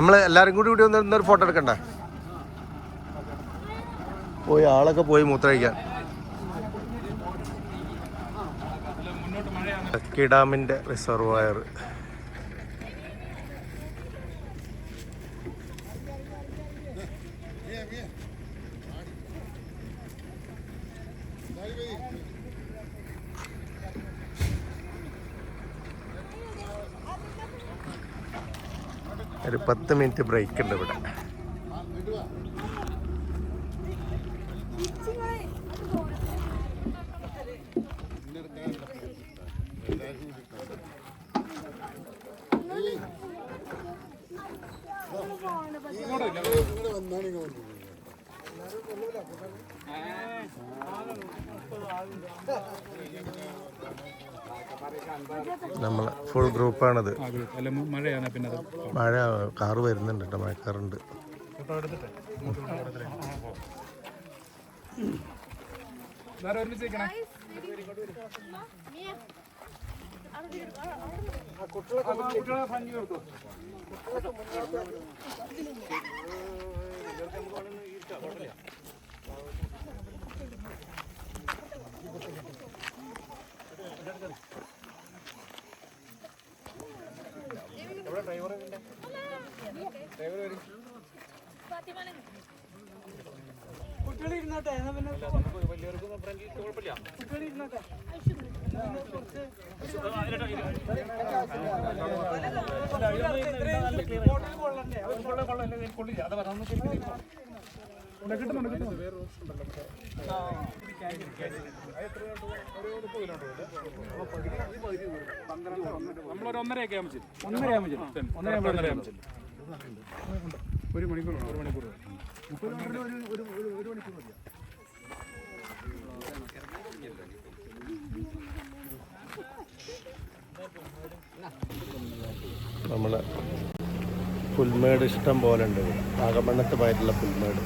നമ്മൾ എല്ലാവരും കൂടി കൂടി ഒന്ന് ഒരു ഫോട്ടോ എടുക്കണ്ടേ? പോയി ആളൊക്കെ പോയി ലക്കി ഡാമിന്റെ റിസർവയർ പത്ത് മിനിറ്റ് ബ്രേക്ക് ഉണ്ട് ഇവിടെ. നമ്മൾ ഫുൾ ഗ്രൂപ്പാണിത് മഴ കാറ് വരുന്നുണ്ട് കേട്ടോ മഴക്കാറുണ്ട്. പിന്നെ അത് മഴ ഡ്രൈവർ വരുന്നുണ്ട് കേട്ടോ മഴക്കാറുണ്ട് ഫോട്ടോ എടുത്തിട്ട് വേറെ ഒരുമിച്ച് നിൽക്കണേ കുട്ടികളെ ഭംഗി കൊള്ളില്ല. കിട്ടുന്നുണ്ട് കിട്ടുന്നുണ്ട് വേറെ നമ്മളൊരു ഒന്നരയൊക്കെ ആകുമ്പോൾ ചെല്ലും ഒന്നര ആകുമ്പോൾ ചെല്ലും ഒന്നര ഒന്നര ആകുമ്പോൾ ചെല്ലും ഒരു മണിക്കൂർ ഒരു മണിക്കൂർ നമ്മൾ പുൽമേട് ഇഷ്ടം പോലെ ഉണ്ട്. ആകമണ്ണത്ത് പോയിട്ടുള്ള പുൽമേട്.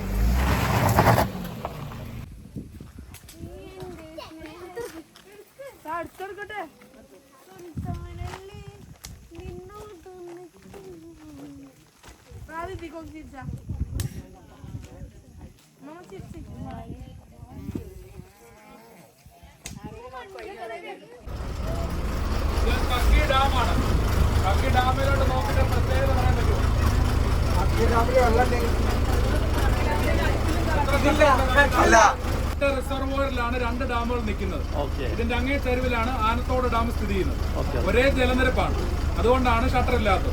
കക്കി ഡാമാണ് കക്കി ഡാമിലോട്ട് നോക്കിയിട്ട് പ്രത്യേകത പറയാൻ പറ്റുമോ റിസർവോയറിലാണ് രണ്ട് ഡാമുകൾ നിൽക്കുന്നത്. ഇതിന്റെ അങ്ങേ തെരുവിലാണ് ആനത്തോട് ഡാം സ്ഥിതി ചെയ്യുന്നത്. ഒരേ ജലനിരപ്പാണ്. അതുകൊണ്ടാണ് ഷട്ടർ ഇല്ലാത്തത്.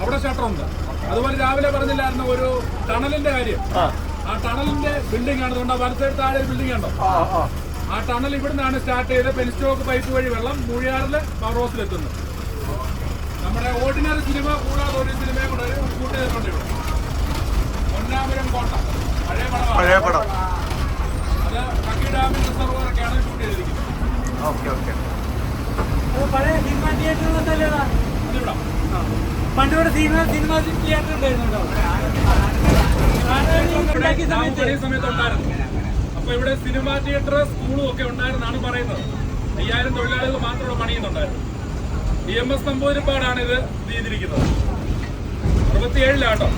അവിടെ ഷട്ടർ ഉണ്ട്. അതുപോലെ രാവിലെ പറഞ്ഞില്ലായിരുന്നു ഒരു ടണലിന്റെ കാര്യം. ആ. ടണലിന്റെ ബിൽഡിംഗ് ആണ്. അതുകൊണ്ട് ആ വലത്തേട് താഴെ ബിൽഡിംഗ് ഉണ്ടോ? ആ ടണൽ ഇവിടുന്നാണ് സ്റ്റാർട്ട് ചെയ്ത് പെൻസ്റ്റോക്ക് പൈപ്പ് വഴി വെള്ളം മൂഴിയാറിൽ പവർ ഹൗസിലെത്തുന്നത് നമ്മുടെ ഓർഡിനറി സിനിമ കൂടാതെ ഒരു സിനിമയും കൂടെ ഒരു ഷൂട്ട് ഒന്നാമരം കോട്ട. പഴയ പടം. Okay okay. പണ്ട് ഇവിടെ സിനിമ സിനിമ തിയേറ്റർ ഉണ്ടായിരുന്നു. അപ്പൊ ഇവിടെ സിനിമ തിയേറ്റർ സ്കൂളും ഒക്കെ ഉണ്ടായിരുന്നാണ് പറയുന്നത്. അയ്യായിരം തൊഴിലാളികൾ മാത്രമേ പണിയുന്നുണ്ടായിരുന്നു. ഇ എം എസ് നമ്പൂതിരിപ്പാടാണ് ഇത് ചെയ്തിരിക്കുന്നത്. അറുപത്തിയേഴിലാട്ടോ.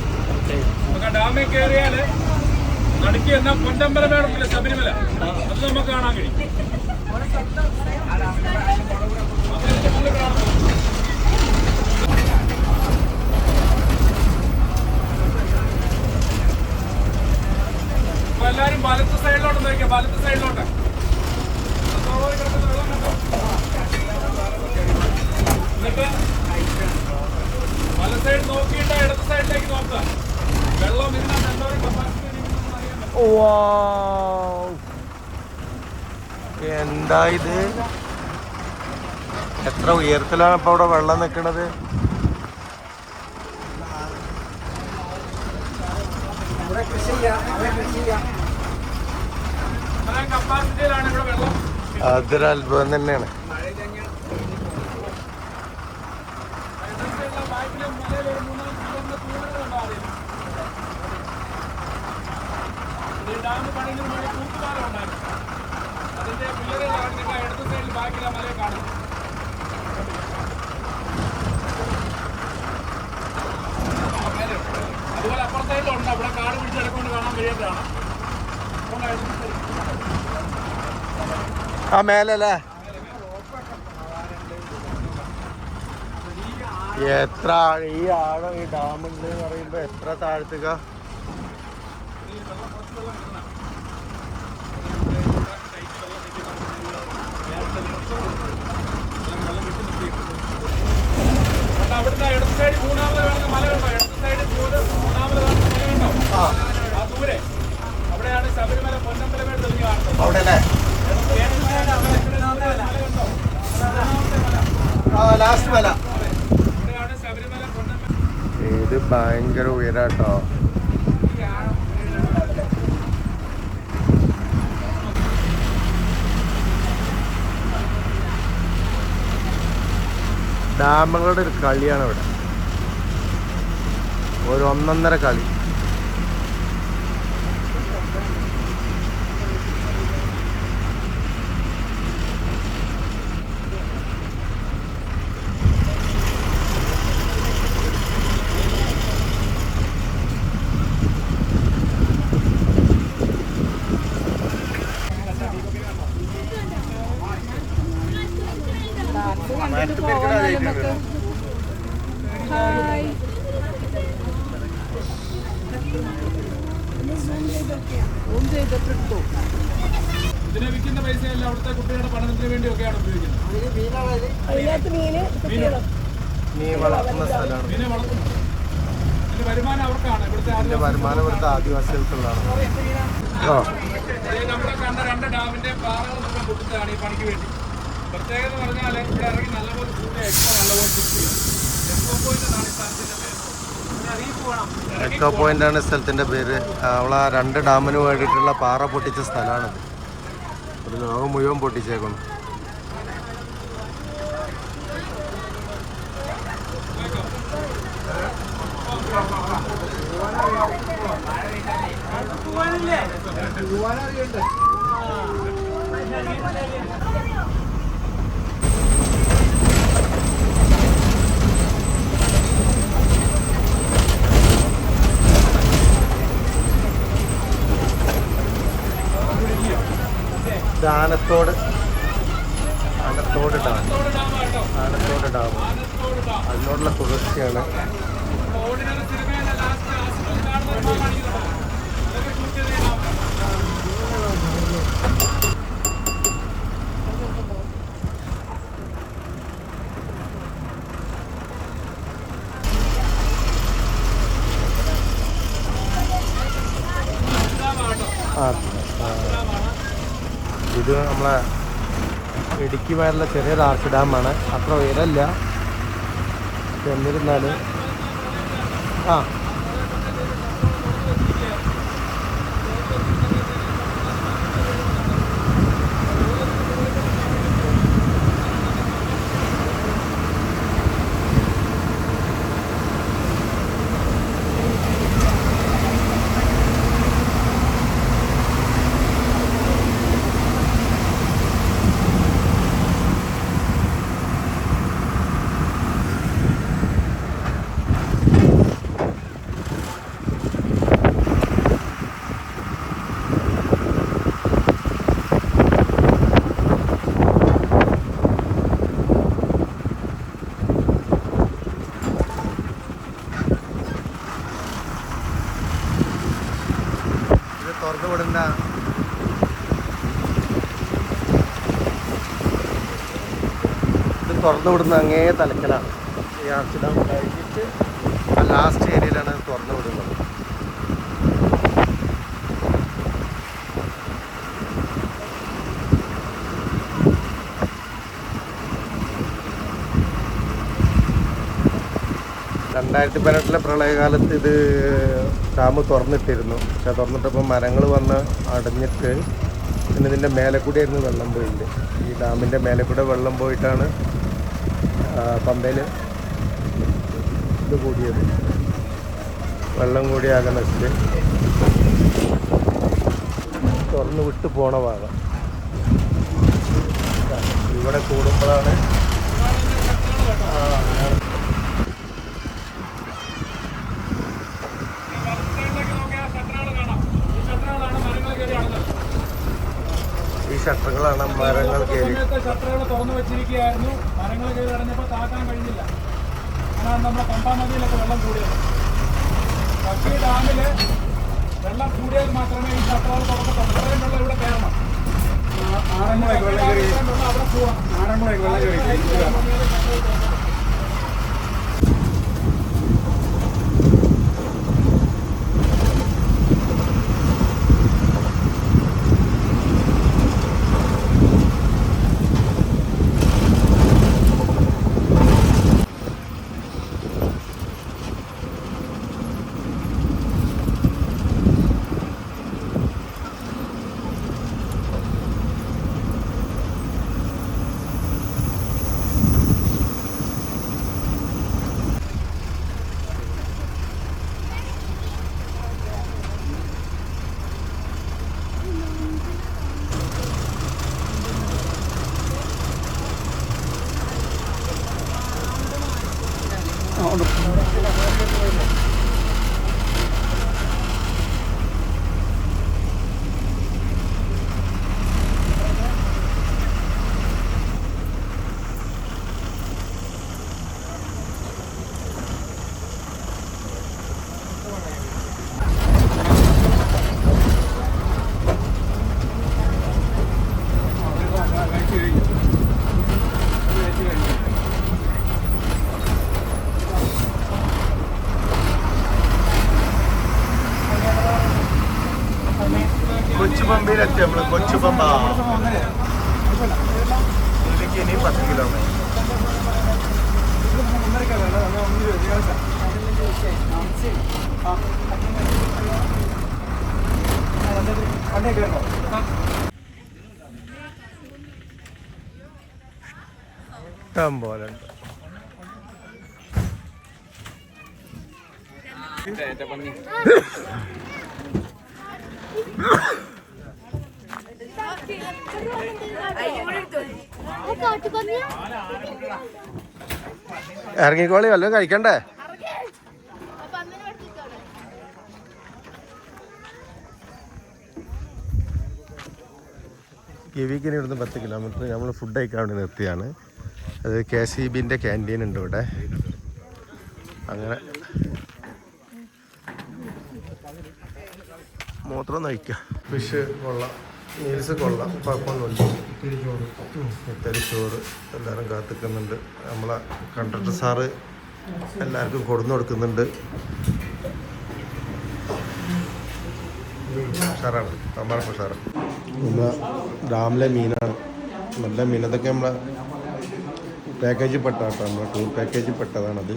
നമുക്ക് ആ ഡാമിൽ കയറിയാൽ നടുക്കി എന്ന പൊന്നമ്പല മേടമില്ല ശബരിമല. അത് നമുക്ക് കാണാൻ കഴിയും. എല്ലാരും വലത്ത് സൈഡിലോട്ട് നോക്കിയാ വലത്ത് സൈഡിലോട്ട് ഇത്? എത്ര ഉയരത്തിലാണ് ഇപ്പൊ അവിടെ വെള്ളം നിൽക്കുന്നത് അതൊരു അത്ഭുതം തന്നെയാണ് ഡാം പണിയുന്നതിന് വേണ്ടി അതുപോലെ അവിടെ കാണാൻ ആ മേലല്ലേ? എത്ര ഈ ആഴം ഈ ഡാമുണ്ട് എന്ന് പറയുമ്പോ എത്ര താഴ്ത്തുക അപ്പൊ അവിടുത്തെ ഇടത് സൈഡ് മൂന്നാമത് കാണുന്ന മലയുണ്ടോ ഇടത് സൈഡ് മൂന്നാമത് കാണുന്ന മലയുണ്ടോ ആ ദൂരെ അവിടെയാണ് ശബരിമല പൊന്നമ്പലമേട് തെളിഞ്ഞു കാണുന്നത് അവിടെ അല്ലേ ഇടത് side അവിടെ ഇടത് side മലയുണ്ടോ മൂന്നാമത്തെ അല്ലേ ലാസ്റ്റ് ഇത് ഭയങ്കര ഉയരാട്ടോ. ഡാമുകളുടെ ഒരു കളിയാണ് ഇവിടെ. ഒരു ഒന്നൊന്നര കളി. ഇതിനെ വിൽക്കുന്ന പൈസയല്ല അവിടുത്തെ കുട്ടികളുടെ പഠനത്തിന് വേണ്ടിയൊക്കെയാണ് ഉപയോഗിക്കുന്നത്. മീന് നീ വളർത്തുന്ന സ്ഥലമാണ്. ഇതിനെ വളർത്തുന്നു ഇതിന്റെ വരുമാനം അവർക്കാണ്. ഇവിടുത്തെ വരുമാനം ഇവിടുത്തെ ആദിവാസികൾക്കുള്ളതാണ്. നമ്മുടെ കണ്ട രണ്ട് ഡാമിന്റെ പാറകൾ മുഴുവൻ പൊട്ടിച്ചതാണ് ഈ പണിക്ക് വേണ്ടി. പ്രത്യേകത പറഞ്ഞാൽ ഇവിടെ ഇറങ്ങി നല്ലപോലെ ചൂട് എക്സ്ട്രാ നല്ലപോലെ പോയിന്റ് എന്നാണ് ഈ സ്ഥലത്തിന്റെ പേര് ഒരു അറിയിപ്പ് വേണം എക്കോ പോയിന്റ് ആണ് സ്ഥലത്തിന്റെ പേര്. അവളെ രണ്ട് ഡാമിന് വേണ്ടിയിട്ടുള്ള പാറ പൊട്ടിച്ച സ്ഥലമാണത് ഒരു ലോകം മുഴുവൻ പൊട്ടിച്ചേക്കണം ഇത് ആനത്തോട് ആനത്തോട് ഡാം. ആനത്തോട് ഡാം. അതിനോടുള്ള തുടർച്ചയാണ്. Thank സിനിമയിലെ ലാസ്റ്റ് ആസിഫിൽ കാണുന്ന ഒരു ഭാഗമാണ് ഈ കാണുന്നത്. അതൊക്കെ shoot ചെയ്ത ഈ ഡാം. ആ ആ. ഇത് നമ്മളെ ഇടുക്കി വയറിലെ ചെറിയ ആർച്ച് ഡാമാണ്. അത്ര ഉയരമില്ല പക്ഷെ എന്നിരുന്നാലും ആ ഇത് വിടുന്ന ഇത് തുറന്നു വിടുന്ന അങ്ങേ തലക്കലാണ്. ഈ ആർച്ച് കഴിഞ്ഞിട്ട് ആ ലാസ്റ്റ് ഏരിയയിലാണ് തുറന്നു വിടുന്നത് രണ്ടായിരത്തി പതിനെട്ടിലെ പ്രളയകാലത്ത് ഇത് ഡാം തുറന്നിട്ടിരുന്നു. പക്ഷെ തുറന്നിട്ടപ്പോൾ മരങ്ങൾ വന്ന് അടഞ്ഞിട്ട് പിന്നെ ഇതിന്റെ മേലെ കൂടിയായിരുന്നു വെള്ളം പോയിട്ട് ഈ ഡാമിന്റെ മേലെ കൂടെ വെള്ളം പോയിട്ടാണ് പമ്പയിൽ ഇത് കൂടിയത്. വെള്ളം കൂടി ആകെ തുറന്ന് വിട്ട് പോണ ഭാഗം. ഇവിടെ കൂടുമ്പോഴാണ് വലത്തേക്ക് നോക്കിയാൽ ഷട്ടറുകൾ കാണാം ഈ ഷട്ടറുകളാണ് മരങ്ങൾ കയറി അടഞ്ഞത് ഈ ഷട്ടറുകളാണ് മരങ്ങൾ കയറി. ഷട്ടറുകൾ തുറന്നു വെച്ചിരിക്കുകയായിരുന്നു. മരങ്ങൾ കയറി അടഞ്ഞപ്പോൾ താക്കാൻ കഴിഞ്ഞില്ല. അതാണ് നമ്മുടെ പമ്പാ നദിയിലൊക്കെ വെള്ളം കൂടിയത്. പക്ഷേ ഡാമിൽ വെള്ളം കൂടിയാൽ മാത്രമേ ഈ ഷട്ടറുകൾ തുറക്കത്തുള്ളൂ ഇത്രയും വെള്ളം ഇവിടെ കയറണം. ആറന്മുളയ്ക്ക് വെള്ളം കയറി. ആറന്മുളയ്ക്ക് വെള്ളം കയറി. ഇഷ്ടം പോലെ ഉണ്ട് കാട്ടുപന്നിയാ ഇറങ്ങിക്കോളി വല്ലതും കഴിക്കണ്ടേ? കിവിക്കിന് ഇവിടുന്ന് പത്ത് കിലോമീറ്റർ നമ്മൾ ഫുഡ് കഴിക്കാൻ വേണ്ടി നിർത്തിയാണ്. അത് കെ സി ബിന്റെ ക്യാന്റീൻ ഉണ്ട് ഇവിടെ. അങ്ങനെ. മൂത്രം നയിക്കുക ഫിഷ് കൊള്ളാം. മീൽസ് കൊള്ളാം. കുഴപ്പമൊന്നുമില്ല. ഇത്തിരി ചോറ് എല്ലാവരും കാത്തിക്കുന്നുണ്ട്. നമ്മളെ കണ്ടക്ടർ സാറ് എല്ലാവർക്കും കൊടുന്നു കൊടുക്കുന്നുണ്ട്. ഉഷാറാണ്. സാമ്പാറൊക്കെ ഉഷാറ് നമ്മളെ ഡാമിലെ മീനാണ്. നല്ല മീൻ. അതൊക്കെ നമ്മളെ പാക്കേജിൽ പെട്ട കേട്ടോ നമ്മളെ ടൂർ പാക്കേജിൽ പെട്ടതാണത്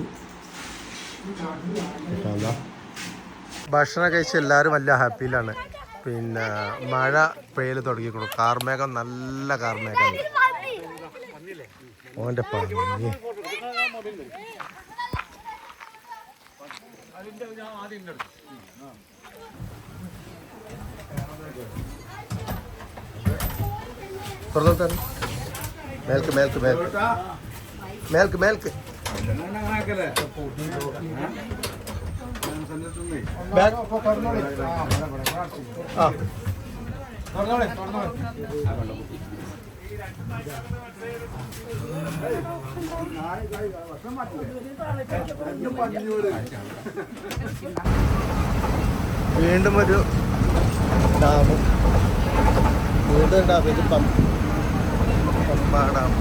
ഭക്ഷണം കഴിച്ച് എല്ലാവരും വലിയ ഹാപ്പിയിലാണ്. പിന്നെ മഴ പെയ്യൽ തുടങ്ങിക്കൊള്ളു കാർമേഘം നല്ല കാർമേഘമാണ് ഓന്റെ പന്നി. മേൽക്ക് മേൽക്ക് മേൽക്ക്. മേൽക്ക് മേൽക്ക് ആ വീണ്ടും ഒരു ഡാം. വീണ്ടും ഡാം. ഇത് പമ്പ പമ്പ ഡാം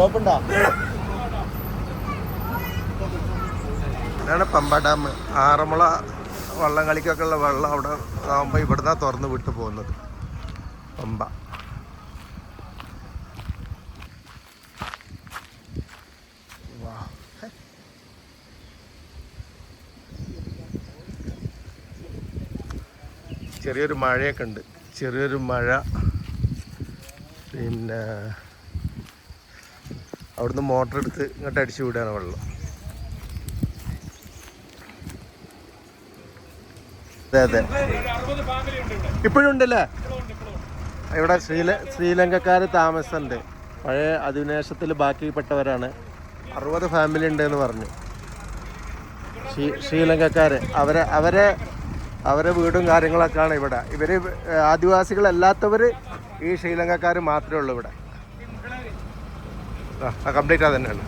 സ്റ്റോപ്പ് ഉണ്ടോ ഇതാണ് പമ്പ ഡാം. ആറന്മുള വള്ളം കളിക്കൊക്കെ ഉള്ള വെള്ളം അവിടെ ആകുമ്പോൾ ഇവിടുന്ന് തുറന്ന് വിട്ടു പോകുന്നത്. പമ്പ. ചെറിയൊരു മഴയൊക്കെ ഉണ്ട്. ചെറിയൊരു മഴ. പിന്നെ അവിടുന്ന് മോട്ടർ എടുത്ത് ഇങ്ങോട്ട് അടിച്ചു വിടുകയാണ് വെള്ളം. അതെ അതെ. ഇപ്പോഴും ഉണ്ടല്ലേ? ഇവിടെ ശ്രീല ശ്രീലങ്കക്കാർ താമസമുണ്ട് പഴയ അധിനിവേശത്തിൽ ബാക്കിപ്പെട്ടവരാണ്. അറുപത് ഫാമിലി ഉണ്ട് എന്ന് പറഞ്ഞു. ശ്രീ ശ്രീലങ്കക്കാർ അവരെ അവരെ അവരെ വീടും കാര്യങ്ങളൊക്കെയാണ് ഇവിടെ. ഇവർ ആദിവാസികളല്ലാത്തവർ ഈ ശ്രീലങ്കക്കാർ മാത്രമേ ഉള്ളൂ ഇവിടെ. കംപ്ലീറ്റ് അത് തന്നെയാണ്.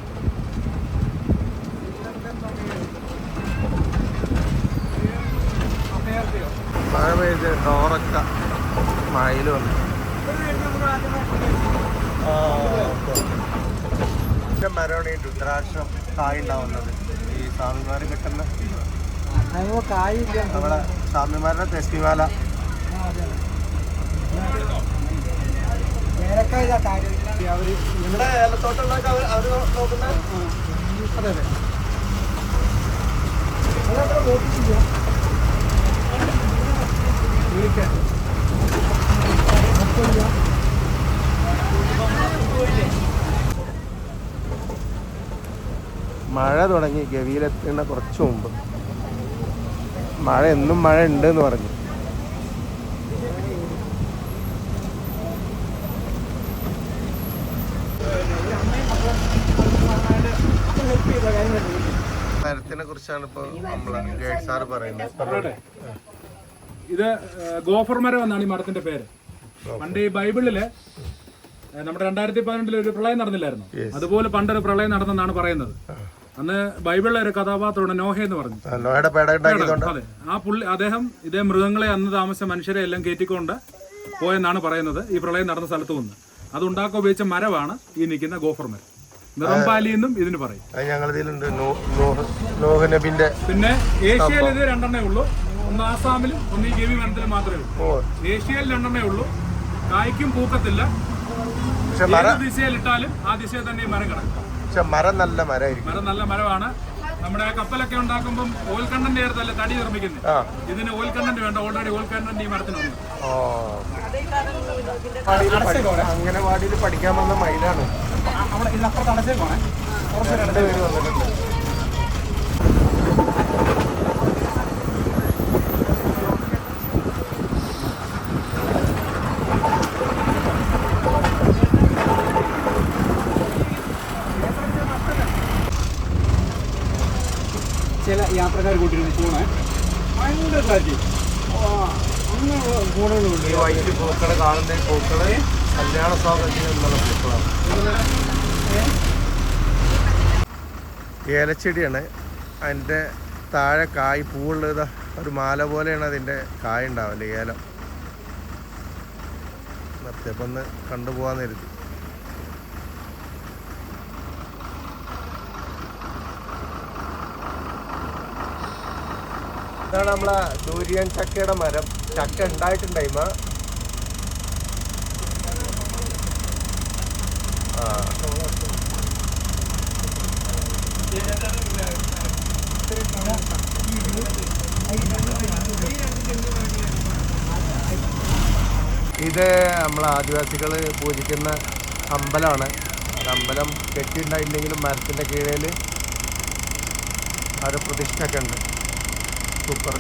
മഴ പെയ്ത് ഡോറൊക്കെ വന്നു. ഇതിന്റെ മരമാണ് ഈ രുദ്രാക്ഷം കായ് ഉണ്ടാവുന്നത്. ഈ സ്വാമിമാർ കിട്ടുന്ന നമ്മളെ സ്വാമിമാരുടെ ഏലക്കായ നിങ്ങളുടെ ഏലത്തോട്ടമുള്ളതൊക്കെ അവർ വിളിക്കാൻ മഴ തുടങ്ങി ഗവിയിലെത്തുന്ന കുറച്ചു മുമ്പ്. മഴ എന്നും മഴ ഉണ്ട് എന്ന് പറഞ്ഞു. മരത്തിനെ കുറിച്ചാണ് ഇപ്പോൾ നമ്മളെ ഗൈഡ് സാറ് പറയുന്നത്. ഇത് ഗോഫർ മരം എന്നാണ് ഈ മരത്തിന്റെ പേര്. പണ്ട് ഈ ബൈബിളിൽ നമ്മുടെ രണ്ടായിരത്തി പതിനെട്ടിൽ ഒരു പ്രളയം നടന്നില്ലായിരുന്നു? അതുപോലെ പണ്ടൊരു പ്രളയം നടന്നെന്നാണ് പറയുന്നത്. അന്ന് ബൈബിളിലെ ഒരു കഥാപാത്രമാണ് നോഹ എന്ന് പറഞ്ഞു. ആ, നോയുടെ അതെ. ആ പുള്ളി അദ്ദേഹം ഇതേ മൃഗങ്ങളെ അന്ന് താമസിച്ച മനുഷ്യരെ എല്ലാം കയറ്റിക്കൊണ്ട് പോയെന്നാണ് പറയുന്നത്. ഈ പ്രളയം നടന്ന സ്ഥലത്ത് നിന്ന് അത് ഉണ്ടാക്കാൻ ഉപയോഗിച്ച മരമാണ് ഈ നിൽക്കുന്ന ഗോഫർ മരം. നിറംപാലി എന്നും ഇതിന് പറയും. അത് ഞങ്ങളിതിലുണ്ട്. നോ- നോഹ് നോഹ് നബിന്റെ പിന്നെ ഏഷ്യയിൽ ഇത് രണ്ടെണ്ണേ ഉള്ളൂ. ഒന്ന് ആസാമിലും ഒന്ന് ഈ ഗവി വനത്തിലും മാത്രമേ ഉള്ളൂ. ഏഷ്യയിൽ രണ്ടെണ്ണേ ഉള്ളൂ. കായ്ക്കും പൂക്കത്തില്ല. പക്ഷെ മര ഏത് ദിശയിലിട്ടാലും ആ ദിശയിൽ തന്നെ ഈ മരം കിടക്കും. പക്ഷെ മരം നല്ല മരമായിരിക്കും. മരം നല്ല മരമാണ്. നമ്മുടെ കപ്പലൊക്കെ ഉണ്ടാക്കുമ്പം ഓയിൽ കണ്ടന്റ് ചേർത്തല്ലേ തടി നിർമ്മിക്കുന്നത്? ഇതിന് ഓയിൽ കണ്ടന്റ് വേണ്ട. ഓൾറെഡി ഓയിൽ കണ്ടന്റ് ഈ മരത്തിനുണ്ട് അങ്ങനെ അംഗനവാടിയിൽ പഠിക്കാൻ വന്ന മയിലാണ് അവിടെ ഇതിനപ്പുറത്ത് അടച്ചേ പോണേ രണ്ടുപേര് വന്നിട്ടുണ്ട് ചില യാത്രക്കാർ കൂട്ടിരുന്ന് പോണേ. ഭയങ്കര കാറ്റ് അങ്ങനെ കൂടുതലുണ്ട്. ഈ വൈറ്റ് പൂക്കളെ കാണുന്ന പൂക്കൾ കല്യാണ പൂക്കളാണ് ഏലച്ചെടിയാണ്. അതിന്റെ താഴെ കായ് പൂവുള്ളത് ഒരു മാല പോലെയാണ് അതിന്റെ കായ ഉണ്ടാവില്ല ഏലം. നിർത്തിയപ്പോൾ ഒന്ന് കണ്ടുപോകാന്ന് ഇതാണ് നമ്മളെ ദൂരിയൻ ചക്കയുടെ മരം. ചക്ക ഉണ്ടായിട്ടുണ്ടായിമ. ഇത് നമ്മൾ ആദിവാസികൾ പൂജിക്കുന്ന അമ്പലമാണ്. അമ്പലം കെട്ടിയിട്ടുണ്ടായില്ലെങ്കിലും മരത്തിന്റെ കീഴിൽ ഒരു പ്രതിഷ്ഠയൊക്കെ ഉണ്ട്. സൂപ്പർ.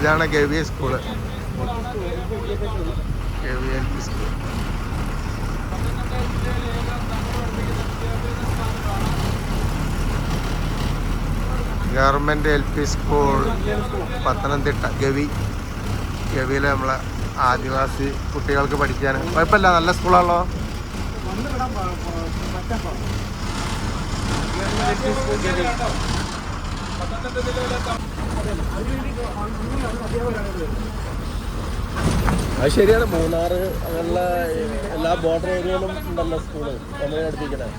ഇതാണ് K V A school. K V L P school. Government L P school Pathanamthitta Gavi. ഗവിയിലെ നമ്മളെ ആദിവാസി കുട്ടികൾക്ക് പഠിക്കാൻ. കുഴപ്പമില്ല നല്ല സ്കൂളാണല്ലോ. അത് ശരിയാണ്. മൂന്നാർ അങ്ങനെയുള്ള എല്ലാ ബോർഡർ ഏരിയയിലും ഉണ്ടല്ലോ സ്കൂൾ ചർച്ച് ജംഗ്ഷൻ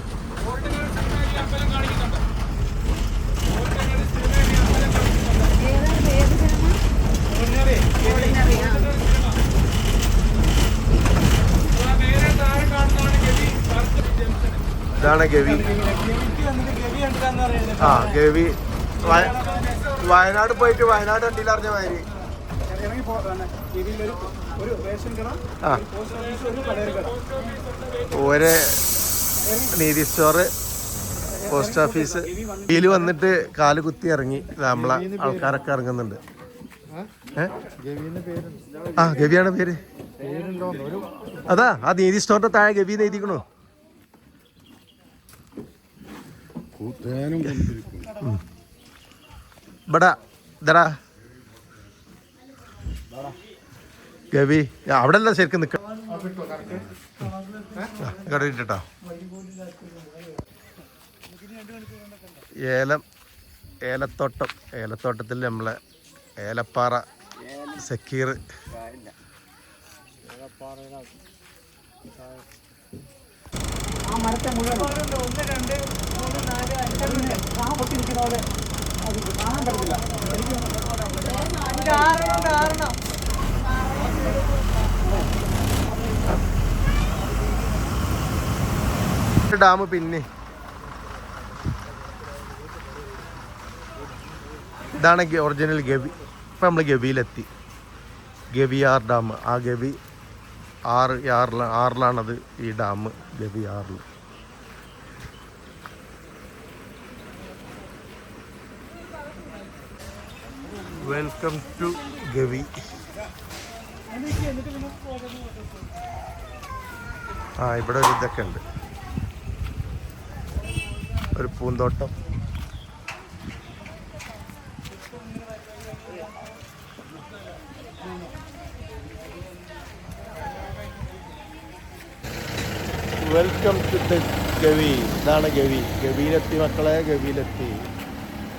ഇതാണ് ഗവി. ആ ഗവി. വയനാട് പോയിട്ട് വയനാട് വണ്ടിയിൽ അറിഞ്ഞ മാതിരി. ഒരു നീതി സ്റ്റോറ് പോസ്റ്റ് ഓഫീസ് ഇതിൽ വന്നിട്ട് കാൽ കുത്തി ഇറങ്ങി. നമ്മളെ ആൾക്കാരൊക്കെ ഇറങ്ങുന്നുണ്ട്? ആ? ഗവിയാണ് പേര്. അതാ ആ നീതി സ്റ്റോറിന്റെ താഴെ ഗവി എഴുതിക്കണു. കൂട്ടാനും. ഇവിടെ ഇതടാ. ഗവി അവിടെ അല്ല ശരിക്കും നിൽക്കട്ടോ ഏലം ഏലത്തോട്ടം ഏലത്തോട്ടത്തിൽ നമ്മളെ ഏലപ്പാറ സക്കീർ. ആ മരത്തെ മുഴുവൻ ഒന്ന് രണ്ട് മൂന്ന് നാല് അഞ്ച് ആ പൊട്ടിരിക്കുന്ന പോലെ കാണാൻ കാരണം ആറെണ്ണം ഡാം പിന്നെ. ഇതാണ് ഒറിജിനൽ ഗവി. ഇപ്പം നമ്മൾ ഗവിയിലെത്തി. R dam. ആ ഗവി ആറ് ആറിലാണ് ആറിലാണത് ഈ ഡാം ഗവി ആറിൽ വെൽക്കം ടു ഗവി ആ ഇവിടെ ഒരു ഇതൊക്കെ ഉണ്ട്. ഒരു പൂന്തോട്ടം. വെൽക്കം ടു ഗവി ഇതാണ് ഗവി ഗവിയിലെത്തി മക്കളെ ഗവിയിലെത്തി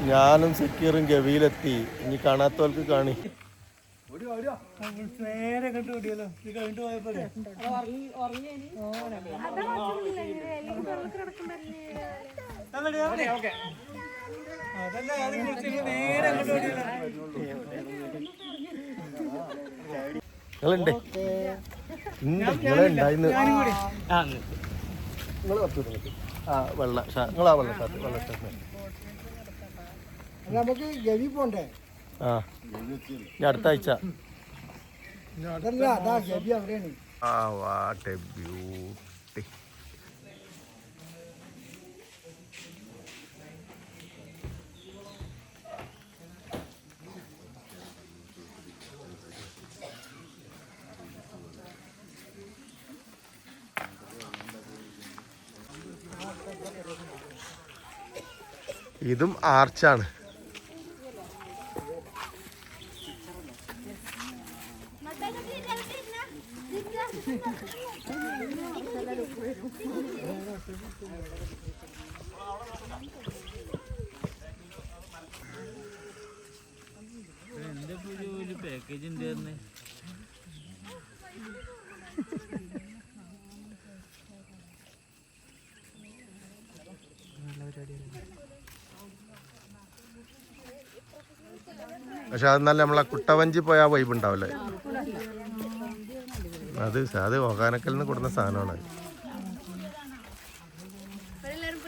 ഞാനും സക്കീറും ഗവിയിലെത്തി. ഇനി കാണാത്തവർക്ക് കാണി. നിങ്ങളുണ്ട്. ഉണ്ട്. നിങ്ങളുണ്ടായിരുന്നു നിങ്ങൾ വെള്ള ഷാ നിങ്ങളാ വെള്ള ഷാർട്ട് വെള്ള ഷർട്ട്. നമുക്ക് ഗവി പോണ്ടേ? ആ. ഇനി അടുത്ത ആഴ്ച. അതല്ല അതാ ഗവി അവിടെയാണ്. ആ വാട്ട് എ ബ്യൂട്ടി ഇതും ആർച്ചാണ് പക്ഷെ അത് നല്ല നമ്മളെ കുട്ടവഞ്ചി പോയ ആ വൈബ് ഉണ്ടാവില്ലേ അത് അത് ഓകാനക്കൽ നിന്ന് കൊടുക്കുന്ന സാധനമാണ്. എല്ലാരും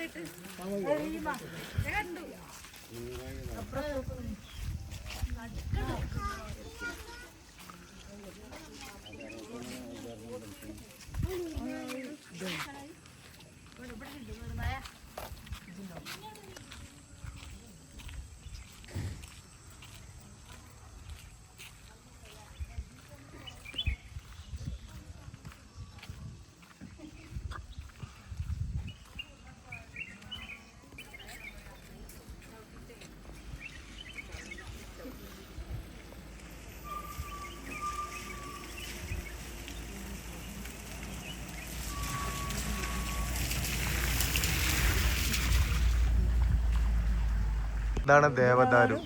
ഇതാണ് ദേവദാരു?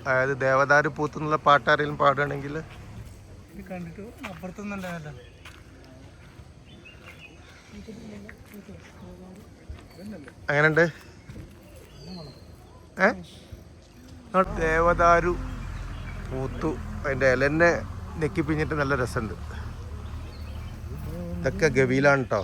അതായത് ദേവദാരു പൂത്തെന്നുള്ള പാട്ട് ആരെങ്കിലും പാടുകയാണെങ്കിൽ കണ്ടിട്ട് അപ്പുറത്തൊന്നുണ്ടാകല്ലോ അങ്ങനെയുണ്ട് ഏ? ആ ദേവദാരു പൂത്തു. അതിന്റെ ഇലന്നെ നെക്കി പിഞ്ഞിട്ട് നല്ല രസമുണ്ട്. ഇതൊക്കെ ഗവിയിലാണ് കേട്ടോ